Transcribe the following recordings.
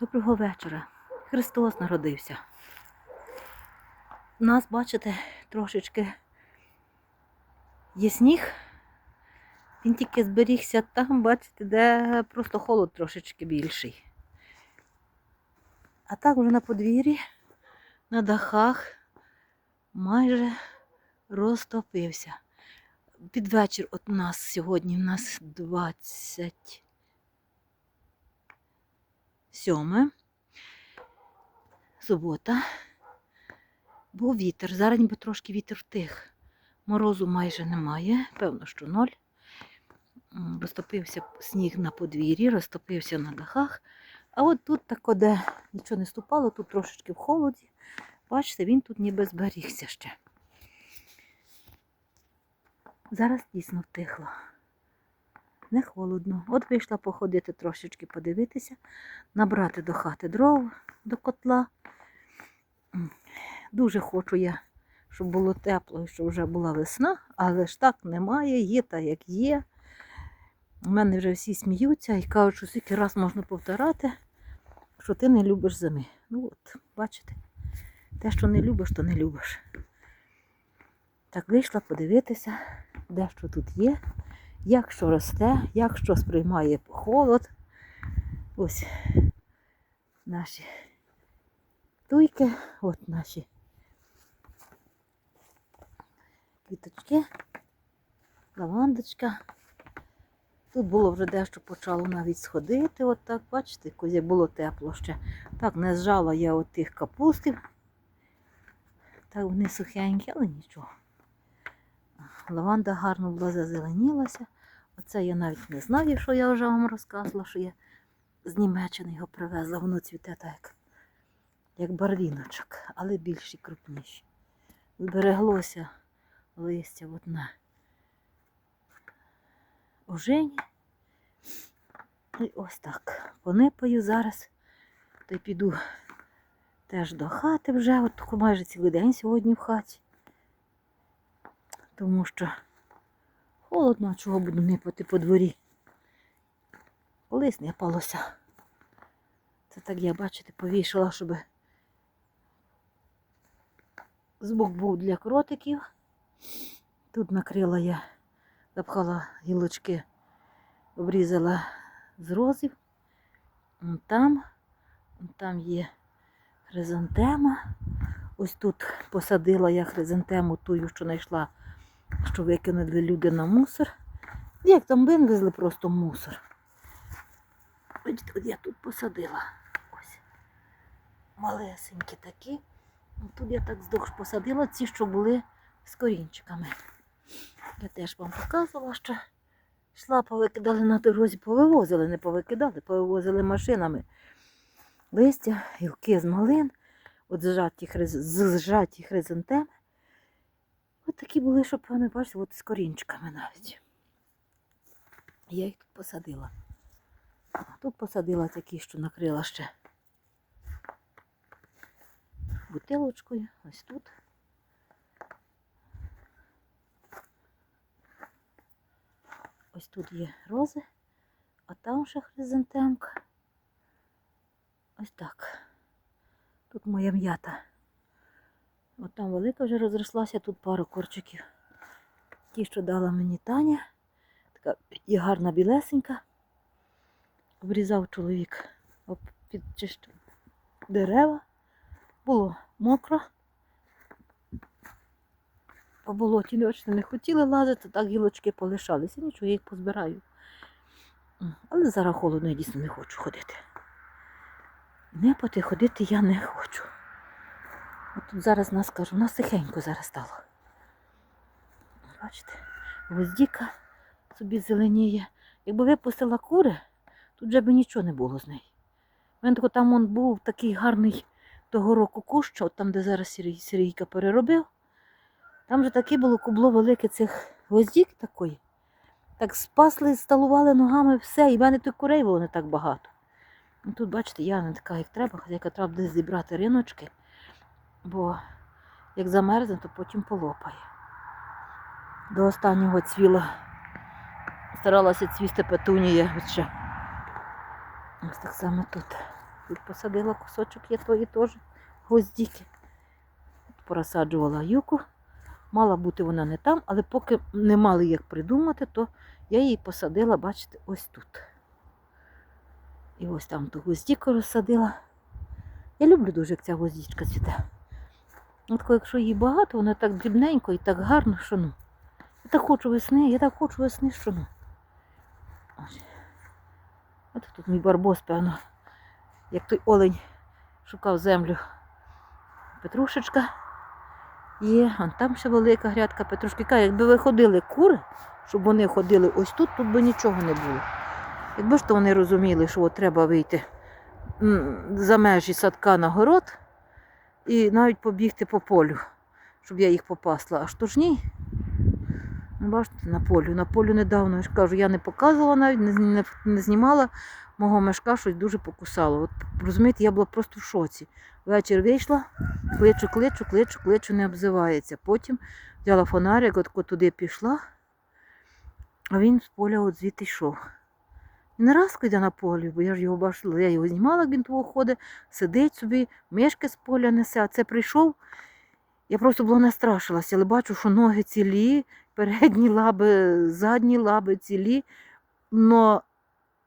Доброго вечора. Христос народився. У нас, бачите, трошечки є сніг. Він тільки зберігся там, бачите, де просто холод трошечки більший. А так вже на подвір'ї, на дахах майже розтопився. Під вечір от у нас сьогодні у нас 20. Сьоме. Субота. Був вітер. Зараз ніби трошки вітер втих. Морозу майже немає. Певно, що ноль. Розтопився сніг на подвір'ї, розтопився на дахах. А от тут, тако, де нічого не ступало, тут трошечки в холоді. Бачите, він тут ніби зберігся ще. Зараз дійсно втихло. Не холодно. От вийшла походити трошечки подивитися, набрати до хати дров до котла. Дуже хочу я, щоб було тепло щоб вже була весна, але ж так немає, є та як є. У мене вже всі сміються і кажуть, що скільки раз можна повторати, що ти не любиш зими. Ну от, бачите, те, що не любиш, то не любиш. Так вийшла подивитися, де що тут є як що росте, як що сприймає холод. Ось наші туйки, от наші квіточки, лавандочка. Тут було вже дещо почало навіть сходити, от так, бачите, коли було тепло ще. Так, не зжала я от тих капустів. Так вони сухенькі, але нічого. Лаванда гарно була зазеленілася. Оце я навіть не знаю, що я вже вам розказувала, що я з Німеччини його привезла. Воно цвіте так, як, як барвіночок, але більші, крупніші. Збереглося листя от на ожені. І ось так. Понипаю зараз, то й піду теж до хати вже, от майже цілий день сьогодні в хаті тому що холодно, а чого буду нипати по дворі. Колись нипалося. Це так я, бачите, повішала, щоб звук був для кротиків. Тут накрила я, запхала гілочки, обрізала з розів. Вон Там, там є хризантема. Ось тут посадила я хризантему тую, що знайшла що викинули люди на мусор. Як там вивезли просто мусор. Бачите, от я тут посадила. Ось. Малесенькі такі. Тут я так здовж посадила ці, що були з корінчиками. Я теж вам показувала, що йшла, повикидали на дорозі, повивозили, не повикидали, повивозили машинами. Листя, гілки з малин, от зжаті, хриз... зжаті хризантеми. От такі були, щоб вони, бачите, от з корінчиками навіть. Я їх тут посадила. Тут посадила такі, що накрила ще бутилочкою, ось тут. Ось тут є рози, а там ще хризантемка. Ось так. Тут моя м'ята. От там велика вже розрослася, тут пару корчиків. Ті, що дала мені Таня. Така є гарна білесенька. Обрізав чоловік підчищив дерева. Було мокро. По болоті очі не хотіли лазити, так гілочки полишалися. Нічого, я їх позбираю. Але зараз холодно, я дійсно не хочу ходити. Не поти ходити я не хочу. Тут зараз нас кажу, у нас тихенько зараз стало. Бачите, гвоздіка собі зеленіє. Якби випустила кури, тут вже б нічого не було з неї. У мене там он був такий гарний того року кущ, от там, де зараз Сергій, Сергійка переробив. Там же таке було кубло велике цих гвоздік такої. Так спасли, сталували ногами все, і в мене тих курей було не так багато. Тут, бачите, я не така, як треба, хазяйка треба десь зібрати риночки бо як замерзне, то потім полопає. До останнього цвіла. Старалася цвісти петунія. Ще. Ось так само тут. Тут посадила кусочок є тої теж гвоздіки. Порозсаджувала юку. Мала бути вона не там, але поки не мали як придумати, то я її посадила, бачите, ось тут. І ось там ту гвоздіку розсадила. Я люблю дуже, як ця гвоздічка цвіте. От якщо її багато, вона так дрібненько і так гарно, що ну. Я так хочу весни, я так хочу весни, що ну. От тут мій барбос, певно, як той олень шукав землю. Петрушечка є, а там ще велика грядка петрушки. Каже, якби ви ходили кури, щоб вони ходили ось тут, тут би нічого не було. Якби ж то вони розуміли, що от треба вийти за межі садка на город і навіть побігти по полю, щоб я їх попасла. Аж то ж ні. Ну, бачите, на полю. На полю недавно, я ж кажу, я не показувала навіть, не, не, не знімала мого мешка, щось дуже покусало. От розумієте, я була просто в шоці. Вечір вийшла, кличу, кличу, кличу, кличу, не обзивається. Потім взяла фонарик, от туди пішла, а він з поля от звідти йшов. І не раз йде на полі, бо я ж його бачила, я його знімала, він того ходить, сидить собі, мишки з поля несе, а це прийшов. Я просто була настрашилася, але бачу, що ноги цілі, передні лаби, задні лаби цілі. Но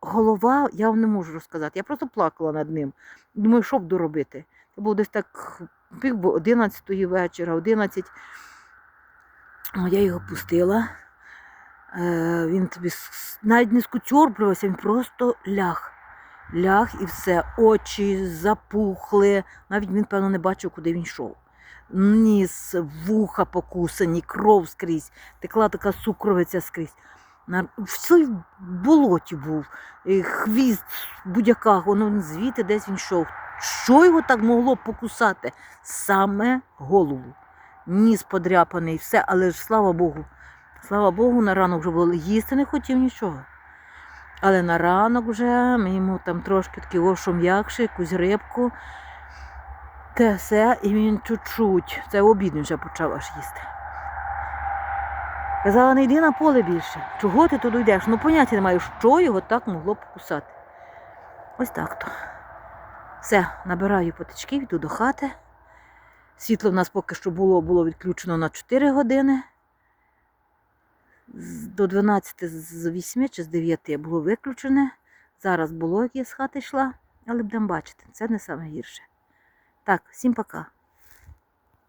голова я вам не можу розказати. Я просто плакала над ним. Думаю, що б доробити. Це було десь так пів бо 11 вечора, 11. Я його пустила. Е, він тобі навіть не скутьорбрився, він просто ляг. Ляг і все. Очі запухли. Навіть він, певно, не бачив, куди він йшов. Ніс, вуха покусані, кров скрізь, текла така сукровиця скрізь. В болоті був, хвіст в будяках, воно звідти десь він йшов. Що його так могло покусати? Саме голову. Ніс подряпаний, все, але ж слава Богу. Слава Богу, на ранок вже було їсти не хотів нічого. Але на ранок вже ми йому там трошки такий ошу м'якше, якусь рибку. Те все, і він чуть-чуть. Це обід він вже почав аж їсти. Казала, не йди на поле більше. Чого ти туди йдеш? Ну, поняття не маю, що його так могло покусати. Ось так то. Все, набираю потичків, йду до хати. Світло в нас поки що було, було відключено на 4 години. До 12 з 8 чи з 9 було виключене. Зараз було, як я з хати йшла, але будемо бачити, це не саме гірше. Так, всім пока.